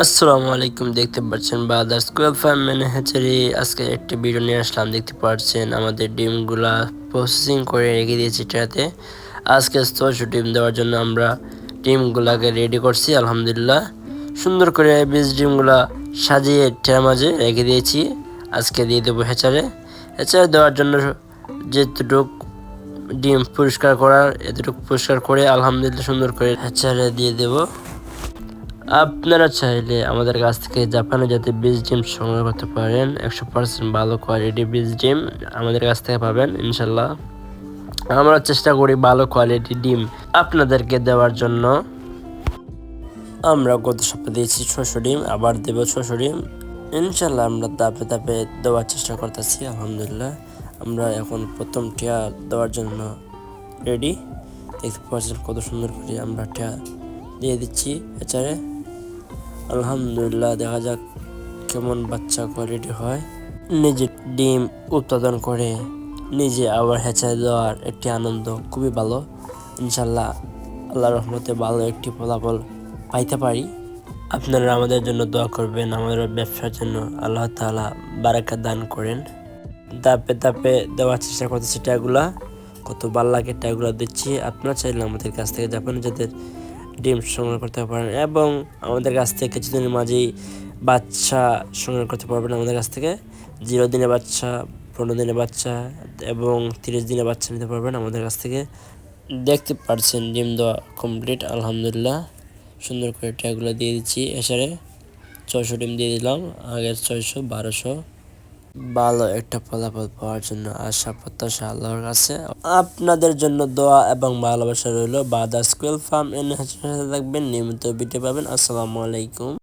আসসালামু আলাইকুম, দেখতে পাচ্ছেন বাদার স্কুল ফার্ম ম্যানেজারি আজকে একটি ভিডিও নিয়ে আসলাম, দেখতে পাচ্ছেন আমাদের ডিমগুলা প্রসেসিং করে রেখে দিয়েছি ট্রাতে আজকে ছয়শো ডিম দেওয়ার জন্য আমরা ডিমগুলাকে রেডি করছি, আলহামদুলিল্লাহ। সুন্দর করে বীজ ডিমগুলা সাজিয়ে এটার মাঝে রেখে দিয়েছি, আজকে দিয়ে দেবো হেচারে। হেচারে দেওয়ার জন্য যেটুক ডিম পরিষ্কার করার, এতটুকু পরিষ্কার করে আলহামদুলিল্লাহ সুন্দর করে হেচারে দিয়ে দেবো। আপনারা চাইলে আমাদের কাছ থেকে জাপানে যাতে বীজ ডিম সংগ্রহ করতে পারেন। একশো পার্সেন্ট ভালো কোয়ালিটি বীজ ডিম আমাদের কাছ থেকে পাবেন ইনশাল্লাহ আমরা চেষ্টা করি ভালো কোয়ালিটি ডিম আপনাদেরকে দেওয়ার জন্য। আমরা গত সপ্তাহে দিয়েছি ছশো ডিম, আবার দেব ছশো ডিম। ইনশাল্লাহ আমরা দাপে তাপে দেওয়ার চেষ্টা করতেছি, আলহামদুলিল্লাহ। আমরা এখন প্রথম টিয়া দেওয়ার জন্য রেডি দেখতে পাচ্ছেন কত সুন্দর করে আমরা টিয়া দিয়ে দিচ্ছি এছাড়া আলহামদুলিল্লাহ দেখা যাক কেমন বাচ্চা কোয়ালিটি হয়। নিজে ডিম উৎপাদন করে নিজে আবার হেঁচাই দেওয়ার একটি আনন্দ খুবই ভালো। ইনশাল্লাহ আল্লাহ রহমতে ভালো একটি ফলাফল পাইতে পারি। আপনারা আমাদের জন্য দোয়া করবেন, আমাদের ব্যবসার জন্য আল্লাহ তালা বারাকা দান করেন। দাপে দাপে দেওয়ার চেষ্টা করতেছি ট্যাগুলা। কত ভালো লাগে ট্যাগুলা দিচ্ছি। আপনারা চাইলে আমাদের কাছ থেকে যাবেন যাদের ডিম সংগ্রহ করতে পারেন এবং আমাদের কাছ থেকে কিছুদিনের মাঝেই বাচ্চা সংগ্রহ করতে পারবেন আমাদের কাছ থেকে। জিরো দিনের বাচ্চা, পনেরো দিনের বাচ্চা এবং তিরিশ দিনের বাচ্চা নিতে পারবেন আমাদের কাছ থেকে। দেখতে পারছেন ডিম দেওয়া কমপ্লিট আলহামদুলিল্লাহ। সুন্দর করে ট্যাগুলো দিয়ে দিচ্ছি এসারে ছয়শো ডিম দিয়ে দিলাম, আগের ছয়শো, বারোশো। ভালো একটা ফলাফল পাওয়ার জন্য আশা, প্রত্যাশা আল্লাহর কাছে। আপনাদের জন্য দোয়া এবং ভালোবাসা রইল। বাদা স্কুল ফার্ম এনে থাকবেন। নিয়মিত ভিডিও পাবেন। আসসালামু আলাইকুম।